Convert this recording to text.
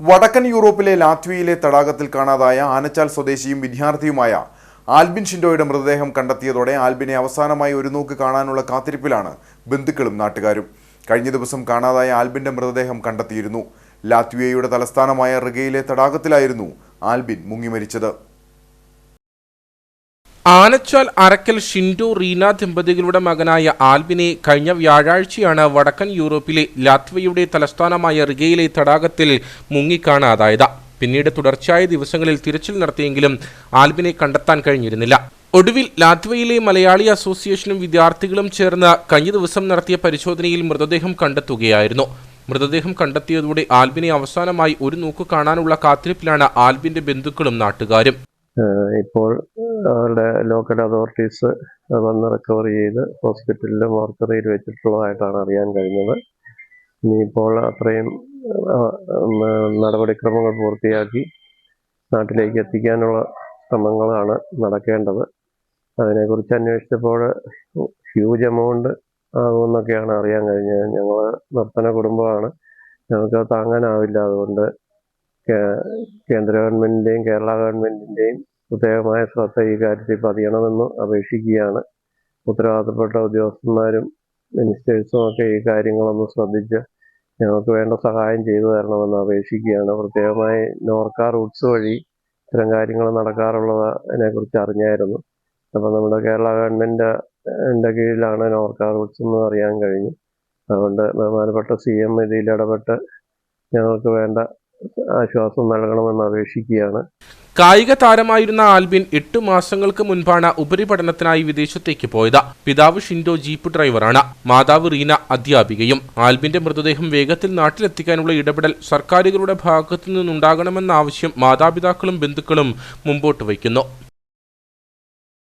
വടക്കൻ യൂറോപ്പിലെ ലാത്വിയയിലെ തടാകത്തിൽ കാണാതായ ആനച്ചാൽ സ്വദേശിയും വിദ്യാർത്ഥിയുമായ ആൽബിൻ ഷിൻഡോയുടെ മൃതദേഹം കണ്ടെത്തിയതോടെ ആൽബിനെ അവസാനമായി ഒരു നോക്ക് കാണാനുള്ള കാത്തിരിപ്പിലാണ് ബന്ധുക്കളും നാട്ടുകാരും. കഴിഞ്ഞ ദിവസം കാണാതായ ആൽബിന്റെ മൃതദേഹം കണ്ടെത്തിയിരുന്നു. ലാത്വിയയുടെ തലസ്ഥാനമായ റിഗയിലെ തടാകത്തിലായിരുന്നു ആൽബിൻ മുങ്ങിമരിച്ചത്. ആനച്ചാൽ അറക്കൽ ഷിൻഡു റീന ദമ്പതികളുടെ മകനായ ആൽബിനെ കഴിഞ്ഞ വ്യാഴാഴ്ചയാണ് വടക്കൻ യൂറോപ്പിലെ ലാത്വയുടെ തലസ്ഥാനമായ റിഗയിലെ തടാകത്തിൽ മുങ്ങിക്കാണാതായത്. പിന്നീട് തുടർച്ചയായ ദിവസങ്ങളിൽ തിരച്ചിൽ നടത്തിയെങ്കിലും ആൽബിനെ കണ്ടെത്താൻ കഴിഞ്ഞിരുന്നില്ല. ഒടുവിൽ ലാത്വയിലെ മലയാളി അസോസിയേഷനും വിദ്യാർത്ഥികളും ചേർന്ന് കഴിഞ്ഞ ദിവസം നടത്തിയ പരിശോധനയിൽ മൃതദേഹം കണ്ടെത്തുകയായിരുന്നു. മൃതദേഹം കണ്ടെത്തിയതോടെ ആൽബിനെ അവസാനമായി ഒരു നോക്ക് കാണാനുള്ള കാത്തിരിപ്പിലാണ് ആൽബിന്റെ ബന്ധുക്കളും നാട്ടുകാരും. ഇപ്പോൾ അവരുടെ ലോക്കൽ അതോറിറ്റീസ് വന്ന് റിക്കവർ ചെയ്ത് ഹോസ്പിറ്റലിൽ മോർച്ചറിയിൽ വെച്ചിട്ടുള്ളതായിട്ടാണ് അറിയാൻ കഴിഞ്ഞത്. ഇനിയിപ്പോൾ അത്രയും നടപടിക്രമങ്ങൾ പൂർത്തിയാക്കി നാട്ടിലേക്ക് എത്തിക്കാനുള്ള ശ്രമങ്ങളാണ് നടക്കേണ്ടത്. അതിനെക്കുറിച്ച് അന്വേഷിച്ചപ്പോൾ ഹ്യൂജ് എമൗണ്ട് ആകുമെന്നൊക്കെയാണ് അറിയാൻ കഴിഞ്ഞത്. ഞങ്ങൾ നിർത്തന കുടുംബമാണ്. ഞങ്ങൾക്ക് താങ്ങാനാവില്ല. അതുകൊണ്ട് കേന്ദ്ര ഗവൺമെന്റിന്റെയും കേരള ഗവൺമെന്റിന്റെയും പ്രത്യേകമായ ശ്രദ്ധ ഈ കാര്യത്തിൽ പതിയണമെന്ന് അപേക്ഷിക്കുകയാണ്. ഉത്തരവാദിത്തപ്പെട്ട ഉദ്യോഗസ്ഥന്മാരും മിനിസ്റ്റേഴ്സും ഒക്കെ ഈ കാര്യങ്ങളൊന്ന് ശ്രദ്ധിച്ച് ഞങ്ങൾക്ക് വേണ്ട സഹായം ചെയ്തു തരണമെന്ന് അപേക്ഷിക്കുകയാണ്. പ്രത്യേകമായി നോർക്ക റൂട്ട്സ് വഴി ഇത്തരം കാര്യങ്ങൾ നടക്കാറുള്ളതിനെ കുറിച്ച് അറിഞ്ഞായിരുന്നു. അപ്പം നമ്മുടെ കേരള ഗവൺമെന്റ് എന്റെ കീഴിലാണ് നോർക്ക റൂട്ട്സ് എന്ന് അറിയാൻ കഴിഞ്ഞു. അതുകൊണ്ട് ബഹുമാനപ്പെട്ട സി എം ഇതിൽ ഇടപെട്ട് ഞങ്ങൾക്ക് വേണ്ട ആശ്വാസം നൽകണമെന്ന് അപേക്ഷിക്കുകയാണ്. കായിക താരമായിരുന്ന ആൽബിൻ എട്ട് മാസങ്ങൾക്ക് മുൻപാണ് ഉപരിപഠനത്തിനായി വിദേശത്തേക്ക് പോയത്. പിതാവ് ഷിൻഡോ ജീപ്പ് ഡ്രൈവറാണ്. മാതാവ് റീന അധ്യാപികയും ആൽബിന്റെ മൃതദേഹം വേഗത്തിൽ നാട്ടിലെത്തിക്കാനുള്ള ഇടപെടൽ സർക്കാരുകളുടെ ഭാഗത്തു നിന്നുണ്ടാകണമെന്ന ആവശ്യം മാതാപിതാക്കളും ബന്ധുക്കളും മുമ്പോട്ട് വയ്ക്കുന്നു.